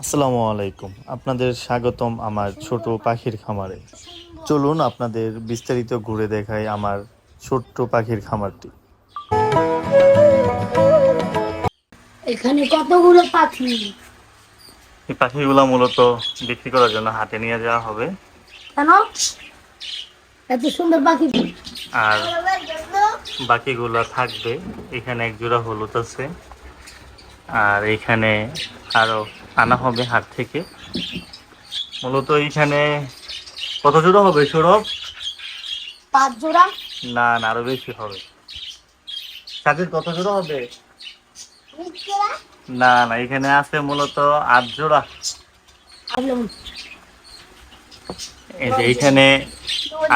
আসসালামু আলাইকুম। আপনাদের স্বাগতম আমার ছোট পাখির খামারে। চলুন আপনাদের বিস্তারিত ঘুরে দেখাই আমার ছোট্ট পাখির খামারটি। এখানে কতগুলো পাখি? এই পাখিগুলো মূলত বিক্রি করার জন্য হাটে নিয়ে যাওয়া হবে। কেন? এত সুন্দর পাখি। আর বাকিগুলো থাকবে। এখানে এক জোড়া হলুদ আছে। আর এখানে আরও আনা হবে হাট থেকে। মূলত এইখানে কত জোড়া হবে সৌরভ? পাঁচ জোড়া। না না আরও বেশি হবে। সাথে কত জোড়া হবে? না না এখানে আছে মূলত আট জোড়া। ভাবলাম, এই যে এইখানে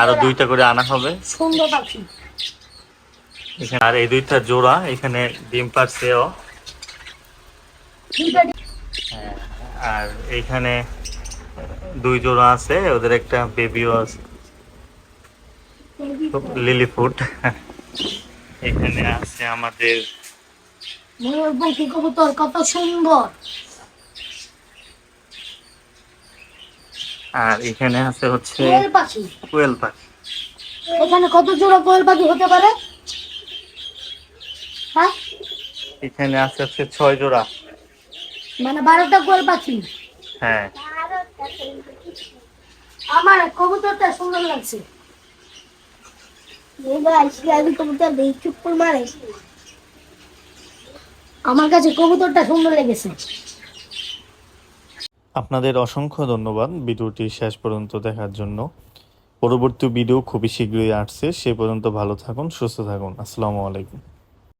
আরও দুইটা করে আনা হবে। সুন্দর পাখি। এখানে আর এই দুইটা জোড়া এখানে ডিম পারছেও আর এইখানে দুই জোড়া আছে ওদের একটা বেবিও আছে। লিলি ফুড এখানে আছে আমাদের ময়ূর পাখি কবুতর কত সুন্দর আর এখানে আছে হচ্ছে কোয়েল পাখি। কোয়েল পাখি। এখানে কত জোড়া কোয়েল পাখি হতে পারে? হ্যাঁ? এখানে আছে হচ্ছে ছয় জোড়া। মানে বারোটা কোয়েল পাখি হ্যাঁ। আমার কবুতরটা সুন্দর লাগছে। কবুতর চুপ করে মারে। আমার কাছে কবুতরটা সুন্দর লেগেছে। আপনাদের অসংখ্য ধন্যবাদ ভিডিওটি শেষ পর্যন্ত দেখার জন্য। পরবর্তী ভিডিও খুবই শীঘ্রই আসছে সে পর্যন্ত ভালো থাকুন সুস্থ থাকুন। আসসালামু আলাইকুম।